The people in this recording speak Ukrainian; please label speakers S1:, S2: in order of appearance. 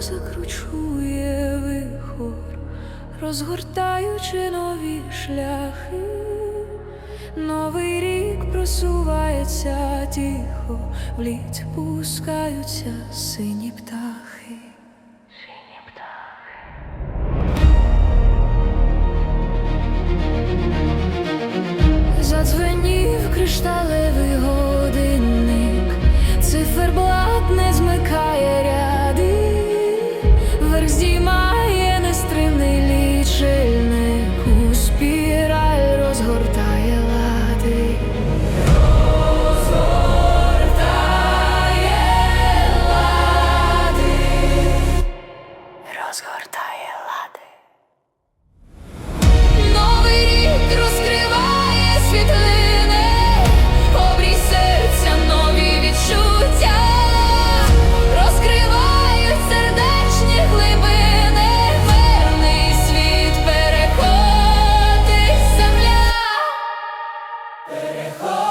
S1: закручує вихор, розгортаючи нові шляхи. Новий рік просувається тихо, в лід пускаються сині птахи. Сині птахи. Задзвенів кришталевий годинник, циферблат не змикає lejos.